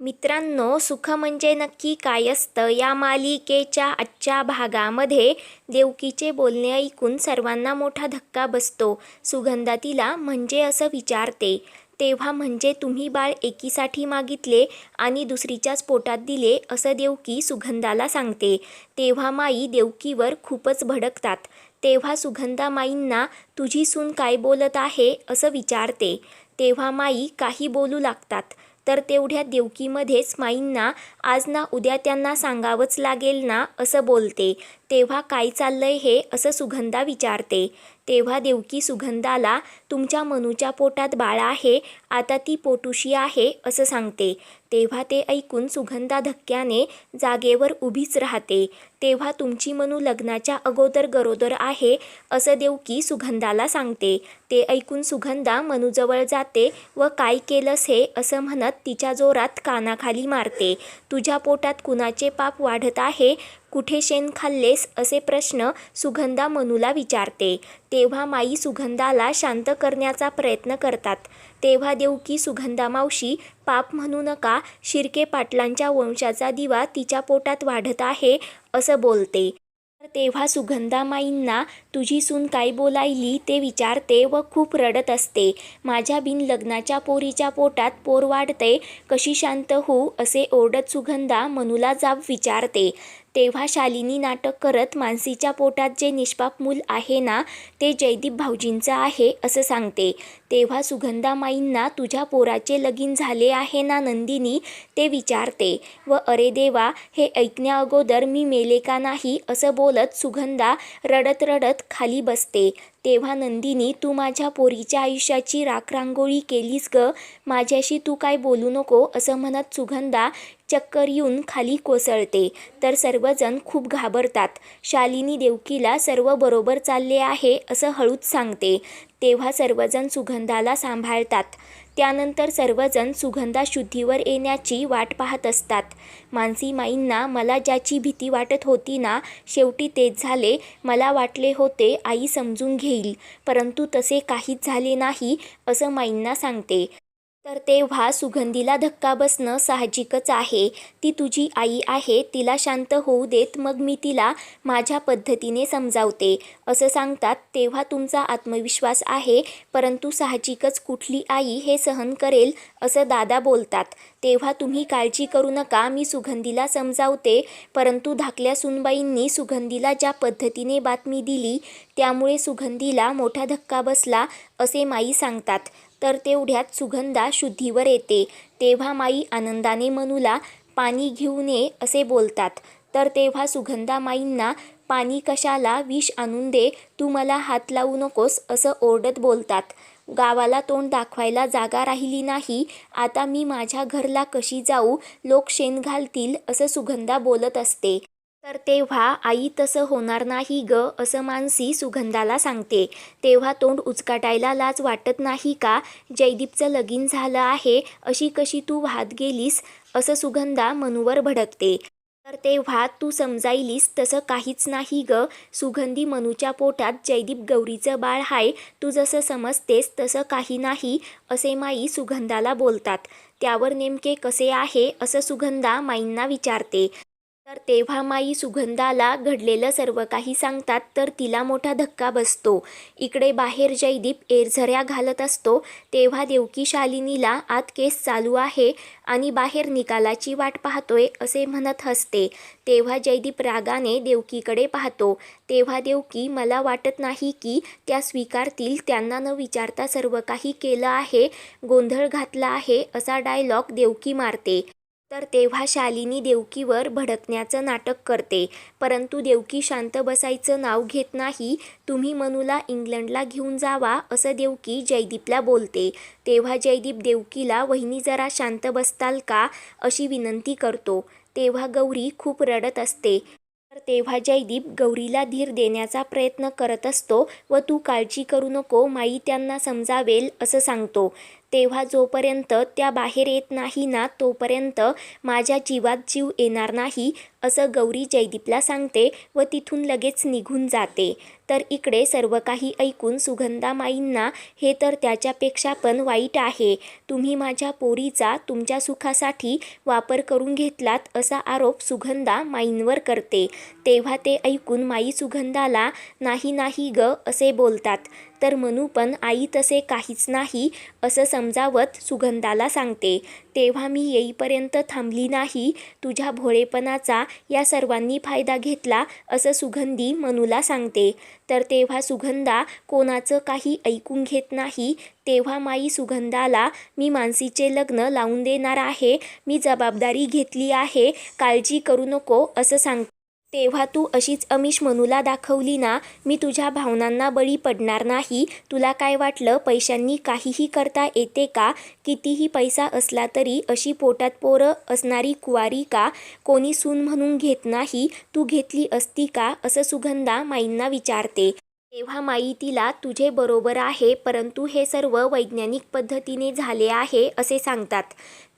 मित्रांनो सुख म्हणजे नक्की काय असतं? या मालिकेच्या आजच्या भागामध्ये देवकीचे बोलणे ऐकून सर्वांना मोठा धक्का बसतो. सुगंधा तिला म्हणजे असं विचारते तेव्हा म्हणजे तुम्ही बाळ एकीसाठी मागितले आणि दुसरीच्याच पोटात दिले? असं देवकी सुगंधाला सांगते. तेव्हा माई देवकीवर खूपच भडकतात. तेव्हा सुगंधा माईंना तुझी सून काय बोलत आहे? असं विचारते. तेव्हा माई काही बोलू लागतात. तर तेवढ्या देवकीमध्येच माईंना आज ना उद्या त्यांना सांगावंच लागेल ना असं बोलते. तेव्हा काय चाललंय हे असं सुगंधा विचारते. तेव्हा देवकी सुगंधाला तुमच्या मनूच्या पोटात बाळ आहे आता ती पोटुशी आहे असं सांगते. तेव्हा ते ऐकून सुगंधा धक्क्याने जागेवर उभीच राहते. तेव्हा तुमची मनू लग्नाच्या अगोदर गरोदर आहे असं देवकी सुगंधाला सांगते. ते ऐकून सुगंधा मनूजवळ जाते व काय केलंस हे असं म्हणत तिच्या जोरात कानाखाली मारते. तुझ्या पोटात कुणाचे पाप वाढत आहे? कुठे शेण खाल्लेस? असे प्रश्न सुगंधा मनूला विचारते. तेव्हा माई सुगंधाला शांत करण्याचा प्रयत्न करतात. तेव्हा देवकी सुगंधा मावशी पाप म्हणू नका शिर्के पाटलांच्या वंशाचा दिवा तिच्या पोटात वाढत आहे असं बोलते. तर तेव्हा सुगंधामाईंना तुझी सून काय बोलायली ते विचारते व खूप रडत असते. माझ्या बिन लग्नाच्या पोरीच्या पोटात पोर वाढते कशी शांत होऊ असे ओरडत सुगंधा मनूला जाब विचारते. तेव्हा शालिनी नाटक करत मानसीच्या पोटात जे निष्पाप मूल आहे ना ते जयदीप भाऊजींचं आहे असं सांगते. तेव्हा सुगंधामाईंना तुझ्या पोराचे लगीन झाले आहे ना नंदिनी ते विचारते. व अरे देवा हे ऐकण्या अगोदर मी मेले का नाही असं बोलत सुगंधा रडत रडत खाली बसते. तेव्हा नंदिनी तू माझ्या पोरीच्या आयुष्याची राखरांगोळी केलीस ग माझ्याशी तू काय बोलू नको असं म्हणत सुगंधा चक्कर येऊन खाली कोसळते. तर सर्वजण खूप घाबरतात. शालिनी देवकीला सर्व बरोबर चालले आहे असं हळूच सांगते. तेव्हा सर्वजण सुगंधाला सांभाळतात. त्यानंतर सर्वजण सुगंधा शुद्धीवर येण्याची वाट पाहत असतात. मानसी माईंना मला ज्याची भीती वाटत होती ना शेवटी तेच झाले. मला वाटले होते आई समजून घेईल. परंतु तसे काहीच झाले नाही असं माईंना सांगते. तर तेव्हा सुगंधीला धक्का बसणं साहजिकच आहे. ती तुझी आई आहे तिला शांत होऊ देत मग मी तिला माझ्या पद्धतीने समजावते. असं सांगतात तेव्हा तुमचा आत्मविश्वास आहे परंतु साहजिकच कुठली आई हे सहन करेल असं दादा बोलतात. तेव्हा तुम्ही काळजी करू नका मी सुगंधीला समजावते. परंतु धाकल्या सुनबाईंनी सुगंधीला ज्या पद्धतीने बातमी दिली त्यामुळे सुगंधीला मोठा धक्का बसला असे माई सांगतात. तर तेवढ्यात सुगंधा शुद्धीवर येते. तेव्हा माई आनंदाने मनूला पाणी घेऊन ये असे बोलतात. तर तेव्हा सुगंधा माईंना पाणी कशाला विष आणून दे तू मला हात लावू नकोस असं ओरडत बोलतात. गावाला तोंड दाखवायला जागा राहिली नाही. आता मी माझ्या घरला कशी जाऊ? लोक शेण घालतील असं सुगंधा बोलत असते. तर तेव्हा आई तसं होणार नाही ग असं मानसी सुगंधाला सांगते. तेव्हा तोंड उचकाटायला लाज वाटत नाही का? जयदीपचं लगीन झालं आहे अशी कशी तू वाहत गेलीस? असं सुगंधा मनूवर भडकते. तर तेव्हा तू समजायलीस तसं काहीच नाही ग. सुगंधी मनूच्या पोटात जयदीप गौरीचं बाळ हाय तू जसं समजतेस तसं काही नाही असे माई सुगंधाला बोलतात. त्यावर नेमके कसे आहे असं सुगंधा माईंना विचारते. तर तेव्हा माई सुगंधाला घडलेलं सर्व काही सांगतात तर तिला मोठा धक्का बसतो. इकडे बाहेर जयदीप एरझऱ्या घालत असतो तेव्हा देवकी शालिनीला आत केस चालू आहे आणि बाहेर निकालाची वाट पाहतोय असे म्हणत हसते. तेव्हा जयदीप रागाने देवकीकडे पाहतो. तेव्हा देवकी मला वाटत नाही की त्या स्वीकारतील त्यांना न विचारता सर्व काही केलं आहे गोंधळ घातला आहे असा डायलॉग देवकी मारते. तर तेव्हा शालिनी देवकीवर भडकण्याचं नाटक करते. परंतु देवकी शांत बसायचं नाव घेत नाही. तुम्ही मनूला इंग्लंडला घेऊन जावा असं देवकी जयदीपला बोलते. तेव्हा जयदीप देवकीला वहिनी जरा शांत बसताल का? अशी विनंती करतो. तेव्हा गौरी खूप रडत असते. तर तेव्हा जयदीप गौरीला धीर देण्याचा प्रयत्न करत असतो व तू काळजी करू नको माई त्यांना समजावेल असं सांगतो. तेव्हा जोपर्यंत त्या बाहेर येत नाही ना तोपर्यंत माझ्या जीवात जीव येणार नाही असं गौरी जयदीपला सांगते व तिथून लगेच निघून जाते. तर इकडे सर्व काही ऐकून सुगंधामाईंना हे तर त्याच्यापेक्षा पण वाईट आहे. तुम्ही माझ्या पोरीचा तुमच्या सुखासाठी वापर करून घेतलात असा आरोप सुगंधा माईंवर करते. तेव्हा ते ऐकून माई सुगंधाला नाही नाही ग असे बोलतात. तर मनू पण आई तसे काहीच नाही असं समजावत सुगंधाला सांगते. तेव्हा मी येईपर्यंत थांबली नाही तुझ्या भोळेपणाचा या सर्वांनी फायदा घेतला असं सुगंधी मनूला सांगते. तर तेव्हा सुगंधा कोणाचं काही ऐकून घेत नाही तेव्हा माई सुगंधाला मी मानसीचे लग्न लावून देणार आहे मी जबाबदारी घेतली आहे काळजी करू नको असं सांग तेव्हा तू अशीच अमिष मनूला दाखवली ना मी तुझ्या भावनांना बळी पडणार नाही. तुला काय वाटलं पैशांनी काहीही करता येते का? कितीही पैसा असला तरी अशी पोटात पोरं असणारी कुवारी का? कोणी सून म्हणून घेत नाही तू घेतली असती का? असं सुगंधा माईंना विचारते. तेव्हा माई तिला तुझे बरोबर आहे परंतु हे सर्व वैज्ञानिक पद्धतीने झाले आहे असे सांगतात.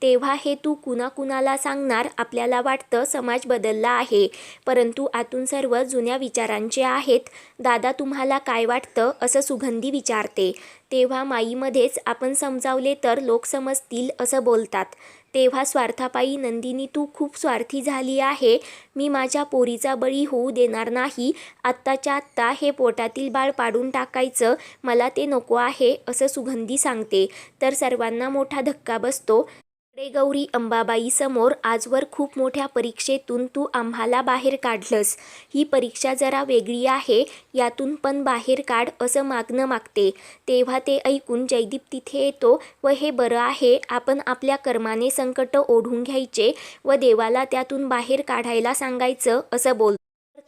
तेव्हा हे तू कुणाकुणाला सांगणार आपल्याला वाटतं समाज बदलला आहे परंतु आतून सर्व जुन्या विचारांचे आहेत. दादा तुम्हाला काय वाटतं? असं सुगंधी विचारते. तेव्हा माईमध्येच आपण समजावले तर लोक समजतील असं बोलतात. तेव्हा स्वार्थापायी नंदिनी तू खूप स्वार्थी झाली आहे. मी माझ्या पोरीचा बळी होऊ देणार नाही. आत्ताच्या आत्ता हे पोटातील बाळ पाडून टाकायचं. मला ते नको आहे असं सुगंधी सांगते. तर सर्वांना मोठा धक्का बसतो. गौरी अंबाबाई समोर आजवर खूप मोठ्या परीक्षेतून तू आम्हाला बाहेर काढलंस. ही परीक्षा जरा वेगळी आहे यातून पण बाहेर काढ असं मागणं मागते. तेव्हा ते ऐकून जयदीप तिथे येतो व हे बरं आहे आपण आपल्या कर्माने संकट ओढून घ्यायचे व देवाला त्यातून बाहेर काढायला सांगायचं असं बोल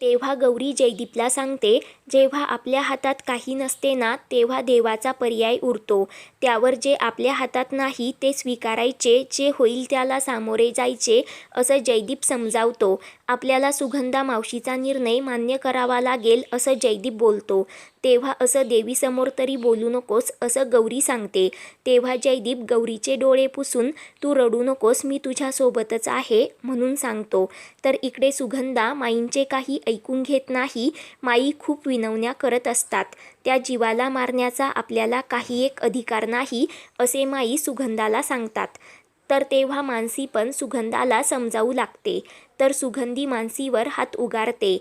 तेव्हा गौरी जयदीपला सांगते जेव्हा आपल्या हातात काही नसते ना तेव्हा देवाचा पर्याय उरतो. त्यावर जे आपल्या हातात नाही ते स्वीकारायचे जे होईल त्याला सामोरे जायचे असं जयदीप समजावतो. आपल्याला सुगंधा मावशीचा निर्णय मान्य करावा लागेल असं जयदीप बोलतो. तेव्हा असं देवीसमोर तरी बोलू नकोस असं गौरी सांगते. तेव्हा जयदीप गौरीचे डोळे पुसून तू रडू नकोस मी तुझ्यासोबतच आहे म्हणून सांगतो. तर इकडे सुगंधा माईंचे काही ऐकून घेत नाही. माई खूप विनवण्या करत असतात. त्या जीवाला मारण्याचा आपल्याला काही एक अधिकार नाही असे माई सुगंधाला सांगतात. तर तेव्हा मानसी पण सुगंधाला समजावू लागते. तर सुगंधी मानसीवर हात उगारते.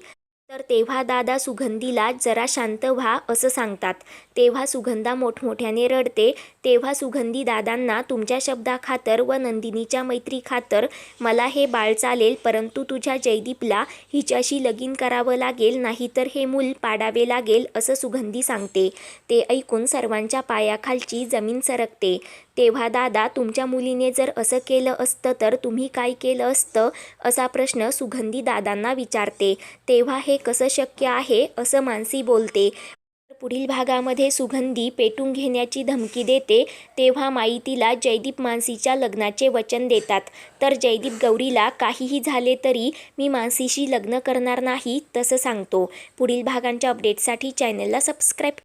तर तेव्हा दादा सुगंधीला जरा शांत व्हा असं सांगतात. तेव्हा सुगंधा मोठमोठ्याने रडते. तेव्हा सुगंधी दादांना तुमच्या शब्दाखातर व नंदिनीच्या मैत्री खातर मला हे बाळ चालेल परंतु तुझ्या जयदीपला हिच्याशी लगीन करावं लागेल नाहीतर हे मूल पाडावे लागेल असं सुगंधी सांगते. ते ऐकून सर्वांच्या पायाखालची जमीन सरकते. तेव्हा दादा तुमच्या मुलीने जर असं केलं असतं तर तुम्ही काय केलं असतं? असा प्रश्न सुगंधी दादांना विचारते. तेव्हा हे कसं शक्य आहे? असं मानसी बोलते. पुढील भागामध्ये सुगंधी पेटून घेण्याची धमकी देते तेव्हा माई तिला जयदीप मानसीच्या लग्नाचे वचन देतात. तर जयदीप गौरीला काहीही झाले तरी मी मानसीशी लग्न करणार नाही तसं सांगतो. पुढील भागांच्या अपडेटसाठी चॅनलला सबस्क्राईब